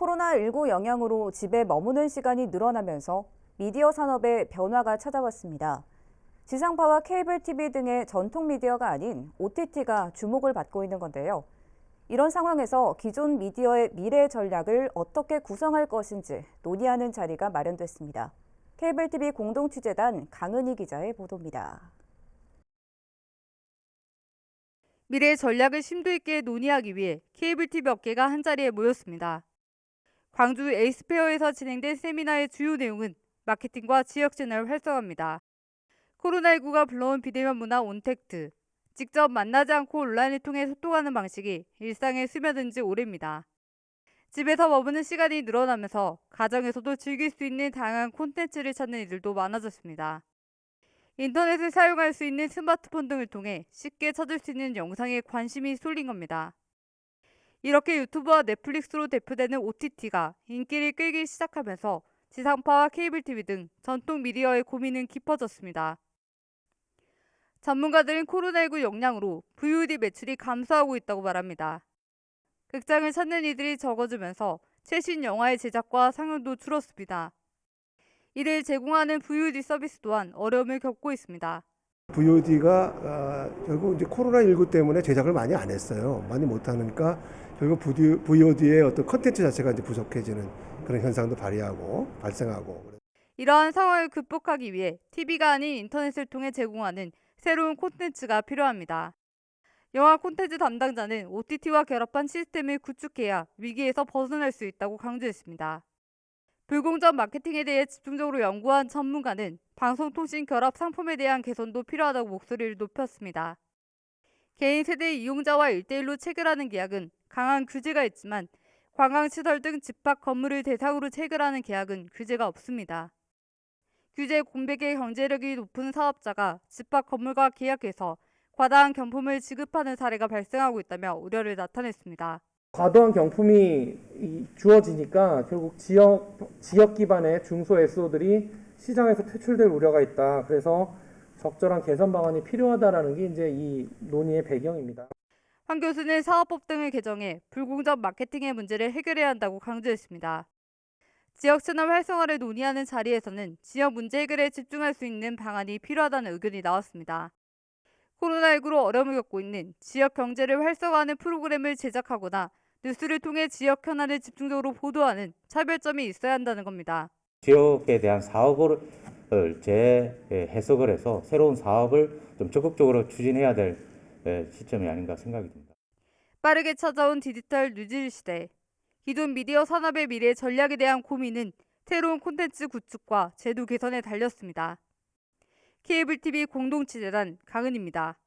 코로나19 영향으로 집에 머무는 시간이 늘어나면서 미디어 산업에 변화가 찾아왔습니다. 지상파와 케이블 TV 등의 전통 미디어가 아닌 OTT가 주목을 받고 있는 건데요. 이런 상황에서 기존 미디어의 미래 전략을 어떻게 구성할 것인지 논의하는 자리가 마련됐습니다. 케이블 TV 공동 취재단 강은희 기자의 보도입니다. 미래 전략을 심도 있게 논의하기 위해 케이블 TV 업계가 한자리에 모였습니다. 광주 에이스페어에서 진행된 세미나의 주요 내용은 마케팅과 지역 채널 활성화입니다. 코로나19가 불러온 비대면 문화 온택트, 직접 만나지 않고 온라인을 통해 소통하는 방식이 일상에 스며든 지 오래입니다. 집에서 머무는 시간이 늘어나면서 가정에서도 즐길 수 있는 다양한 콘텐츠를 찾는 이들도 많아졌습니다. 인터넷을 사용할 수 있는 스마트폰 등을 통해 쉽게 찾을 수 있는 영상에 관심이 쏠린 겁니다. 이렇게 유튜브와 넷플릭스로 대표되는 OTT가 인기를 끌기 시작하면서 지상파와 케이블 TV 등 전통 미디어의 고민은 깊어졌습니다. 전문가들은 코로나19 영향으로 VOD 매출이 감소하고 있다고 말합니다. 극장을 찾는 이들이 적어지면서 최신 영화의 제작과 상영도 줄었습니다. 이를 제공하는 VOD 서비스 또한 어려움을 겪고 있습니다. VOD가 아, 결국 이제 코로나 19 때문에 제작을 많이 안 했어요. 많이 못 하니까 결국 VOD의 어떤 컨텐츠 자체가 이제 부족해지는 그런 현상도 발휘하고 발생하고. 이러한 상황을 극복하기 위해 TV가 아닌 인터넷을 통해 제공하는 새로운 콘텐츠가 필요합니다. 영화 콘텐츠 담당자는 OTT와 결합한 시스템을 구축해야 위기에서 벗어날 수 있다고 강조했습니다. 불공정 마케팅에 대해 집중적으로 연구한 전문가는 방송통신 결합 상품에 대한 개선도 필요하다고 목소리를 높였습니다. 개인 세대 이용자와 1대1로 체결하는 계약은 강한 규제가 있지만 관광시설 등 집합 건물을 대상으로 체결하는 계약은 규제가 없습니다. 규제 공백의 경제력이 높은 사업자가 집합 건물과 계약해서 과다한 경품을 지급하는 사례가 발생하고 있다며 우려를 나타냈습니다. 과도한 경품이 이- 주어지니까 결국 지역 지역 기반의 중소 SO들이 시장에서 퇴출될 우려가 있다. 그래서 적절한 개선 방안이 필요하다라는 게 이제 이 논의의 배경입니다. 황 교수는 사업법 등을 개정해 불공정 마케팅의 문제를 해결해야 한다고 강조했습니다. 지역 채널 활성화를 논의하는 자리에서는 지역 문제 해결에 집중할 수 있는 방안이 필요하다는 의견이 나왔습니다. 코로나19로 어려움을 겪고 있는 지역 경제를 활성화하는 프로그램을 제작하거나 뉴스를 통해 지역 현안을 집중적으로 보도하는 차별점이 있어야 한다는 겁니다. 지역에 대한 사업을 재해석을 해서 새로운 사업을 좀 적극적으로 추진해야 될 에, 시점이 아닌가 생각이 듭니다. 빠르게 찾아온 디지털 뉴질 시대. 기존 미디어 산업의 미래 전략에 대한 고민은 새로운 콘텐츠 구축과 제도 개선에 달렸습니다. 케이블 TV 공동취재단 강은입니다.